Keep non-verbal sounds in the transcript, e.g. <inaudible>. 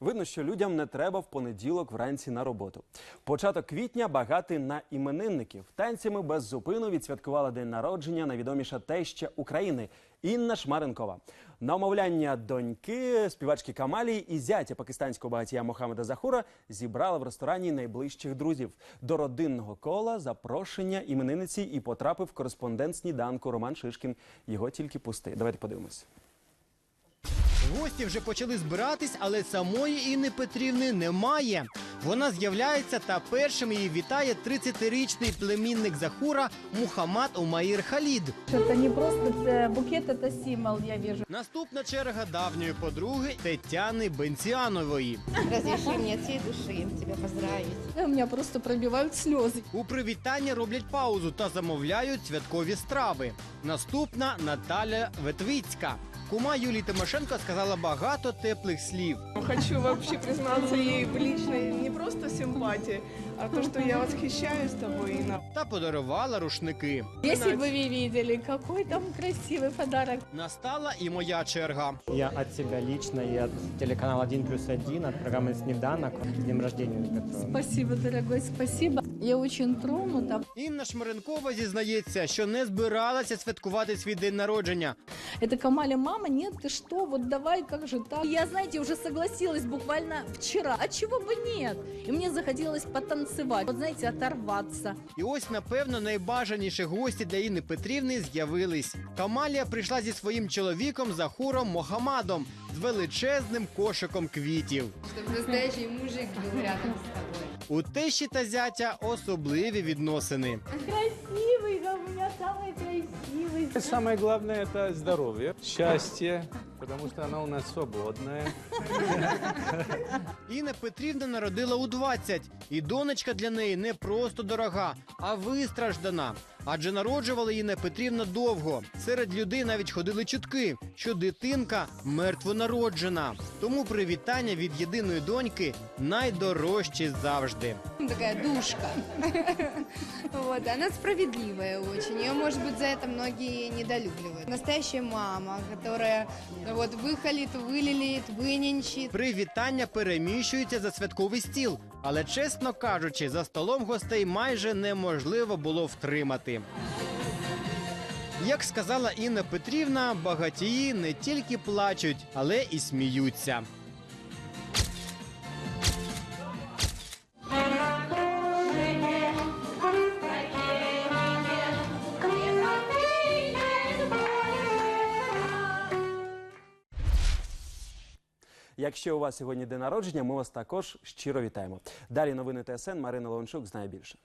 Видно, що людям не треба в понеділок вранці на роботу. Початок квітня багатий на іменинників. Танцями без зупину відсвяткувала день народження найвідоміша теща України Інна Шмаренкова. На омовляння доньки, співачки Камалії і зятя пакистанського багатія Мохамеда Захура зібрала в ресторані найближчих друзів. До родинного кола запрошення іменинниці і потрапив кореспондент сніданку Роман Шишкін. Його тільки пусти. Давайте подивимось. Гості вже почали збиратись, але самої Інни Петрівни немає. Вона з'являється та першим її вітає 30-річний племінник Захура Мухаммад Умаїр Халід. Это не просто э, букет, это символ, я вижу. Наступна черга давньої подруги Тетяни Бенціанової. Разреши мне от всей души тебя поздравить. У меня просто пробивают слезы. У привітанні роблять паузу та замовляють святкові страви. Наступна Наталя Ветвицька. Кума Юлії Тимошенко сказала багато теплих слів. Хочу вообще признаться ей в личной не просто симпатии, а то, что я восхищаюсь тобой, Инна. та подарувала рушники. Если бы вы видели, какой там красивый подарок. Настала і моя черга. Я от себя лично и от телеканала 1 плюс 1, от программы «Снеданок» с днем рождения Петрова. Спасибо, дорогой, спасибо. Я очень тронута. Інна Шмаренкова зізнається, що не збиралася святкувати свій день народження. Это Камаля, мама, нет, ты что, вот давай, как же так? Я, знаете, уже согласилась буквально вчера, а чего бы нет? И мне захотелось потанцевать, вот знаете, оторваться. І ось, напевно, найбажаніші гості для Інни Петрівни з'явились. Камалія прийшла зі своїм чоловіком Захуром Мохамадом з величезним кошиком квітів. Чтобы настоящий мужик был рядом с тобой. У тещі та зятя особливі відносини. Красивый, да, у меня самый красивый. Самое главное – это здоровье, счастье, потому что она у нас свободная. Інна Петрівна народила у 20, і донечка для неї не просто дорога, а вистраждана. Адже народжувала Інна Петрівна довго. Серед людей навіть ходили чутки, що дитинка мертвонароджена. Тому привітання від єдиної доньки найдорожчі завжди. Такая душка. <laughs> Вот, она справедливая очень. Ее, может быть, за это многие недолюбливают. Настоящая мама, которая вот выхолит, вылилит, выненчит. Привітання переміщуються за святковий стіл, але чесно кажучи, за столом гостей майже неможливо було втримати. Як сказала Інна Петрівна, багатії не тільки плачуть, але і сміються. Якщо у вас сьогодні день народження, ми вас також щиро вітаємо. Далі новини ТСН Марина Леончук знає більше.